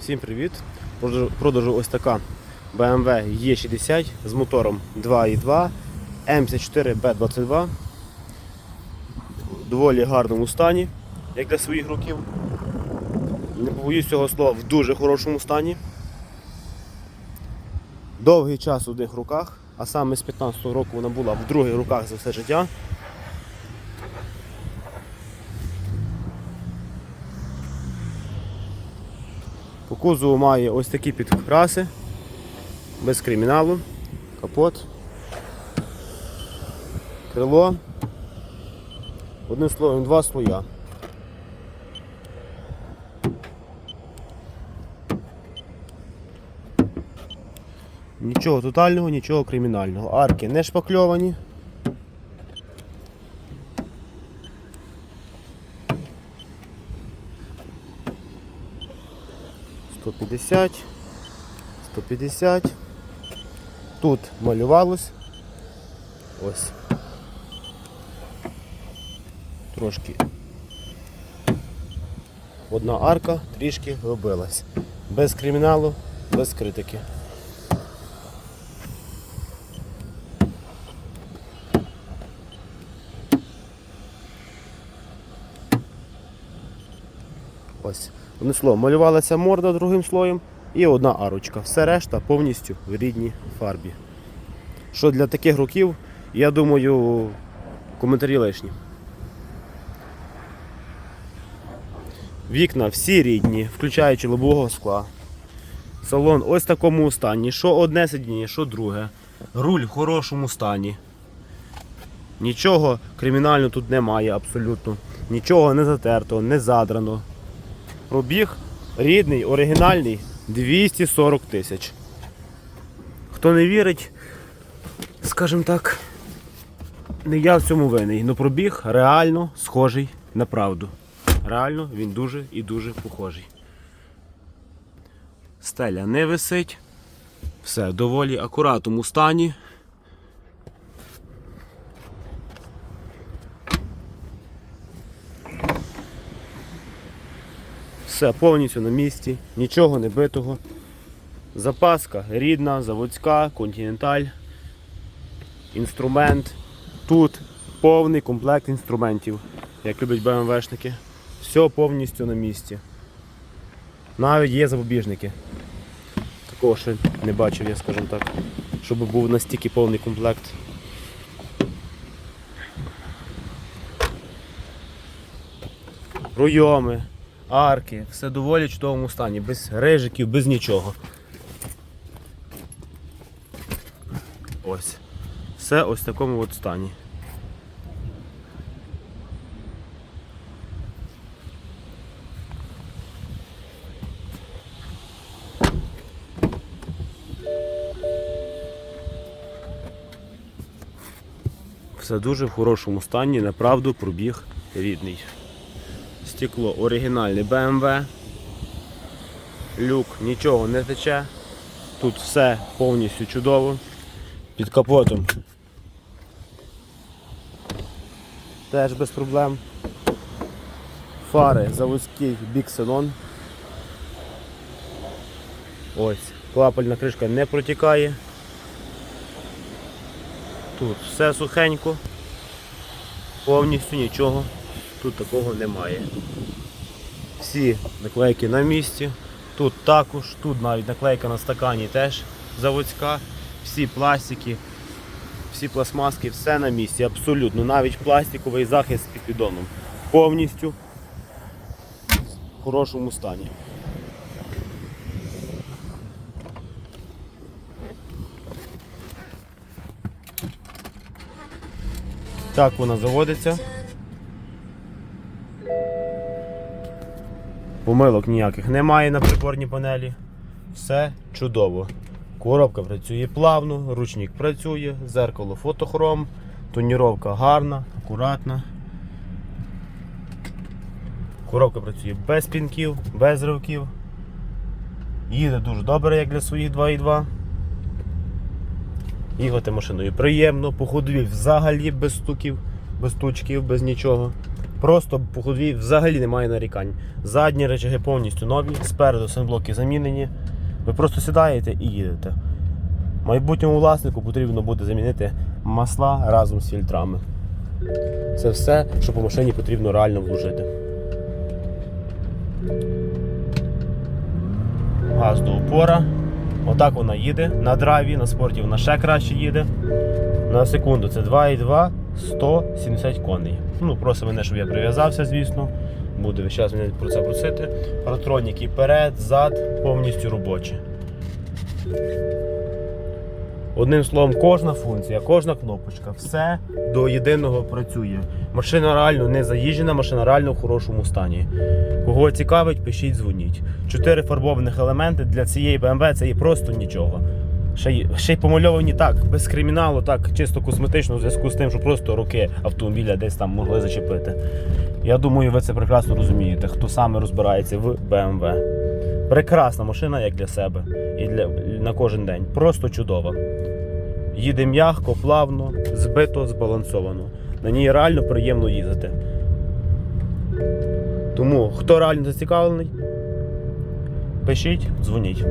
Всім привіт! Продажу- ось така BMW E60 з мотором 2.2 M54B22 в доволі гарному стані, як для своїх років. Не побоюсь цього слова, в дуже хорошому стані. Довгий час у одних руках, а саме з 15-го року вона була в других руках за все життя. По кузову має ось такі підкраси, без криміналу, капот, крило. Одним словом, два слоя. Нічого тотального, нічого кримінального. Арки не шпакльовані. Сто п'ятдесят, сто п'ятдесят. Тут малювалось. Ось. Трошки. Одна арка трішки робилась. Без криміналу, без критики. Ось. Одним словом, малювалася морда другим слоєм і одна арочка. Все решта повністю в рідній фарбі. Що для таких років, я думаю, коментарі лишні. Вікна всі рідні, включаючи лобового скла. Салон ось в такому стані. Що одне сидіння, що друге. Руль в хорошому стані. Нічого кримінального тут немає абсолютно. Нічого не затерто, не задрано. Пробіг рідний, оригінальний 240 тисяч. Хто не вірить, скажімо так, не я в цьому винний. Ну пробіг реально схожий на правду. Реально він дуже і дуже похожий. Стеля не висить. Все в доволі акуратному стані. Все повністю на місці, нічого не битого. Запаска рідна, заводська, континенталь, інструмент. Тут повний комплект інструментів, як люблять БМВшники. Все повністю на місці. Навіть є запобіжники. Такого ще не бачив, я скажу так. Щоб був настільки повний комплект. Пройоми, арки, все доволі чудовому стані, без рижиків, без нічого. Ось. Все ось в такому от стані. Все дуже в хорошому стані, направду пробіг рідний. Стекло оригінальне BMW. Люк нічого не тече. Тут все повністю чудово. Під капотом. Теж без проблем. Фари заводський біксенон. Ось, клапальна кришка не протікає. Тут все сухенько, повністю нічого тут такого немає. Всі наклейки на місці, тут також, тут навіть наклейка на стакані теж заводська, всі пластики, всі пластмаски, все на місці, абсолютно, навіть пластиковий захист з піддоном. Повністю в хорошому стані. Так вона заводиться. Помилок ніяких немає на приборній панелі. Все чудово. Коробка працює плавно, ручник працює, зеркало фотохром, тоніровка гарна, акуратна. Коробка працює без пінків, без ривків. Їде дуже добре, як для своїх 2.2. Їхати машиною приємно, по ходові взагалі без стуків, без стучків, без нічого. Просто по ходові взагалі немає нарікань. Задні речаги повністю нові, спереду сенблоки замінені. Ви просто сідаєте і їдете. Майбутньому власнику потрібно буде замінити масла разом з фільтрами. Це все, що по машині потрібно реально вложити. Газ до упора. Отак вона їде. На драйві, на спорті вона ще краще їде. На секунду це 2,2 170 коней. Ну, просто мене, щоб я прив'язався, звісно. Буде весь час мене про це просити. Паратроніки перед, зад, повністю робочі. Одним словом, кожна функція, кожна кнопочка, все до єдиного працює. Машина реально не заїжджена, машина реально в хорошому стані. Кого цікавить, пишіть, дзвоніть. Чотири фарбованих елементи для цієї BMW це є просто нічого. Ще й, ще й помальовані так, без криміналу, так, чисто косметично, в зв'язку з тим, що просто роки автомобіля десь там могли зачепити. Я думаю, ви це прекрасно розумієте, хто саме розбирається в BMW. Прекрасна машина як для себе і для, на кожен день. Просто чудова. Їде м'ягко, плавно, збито, збалансовано. На ній реально приємно їздити. Тому, хто реально зацікавлений, пишіть, дзвоніть.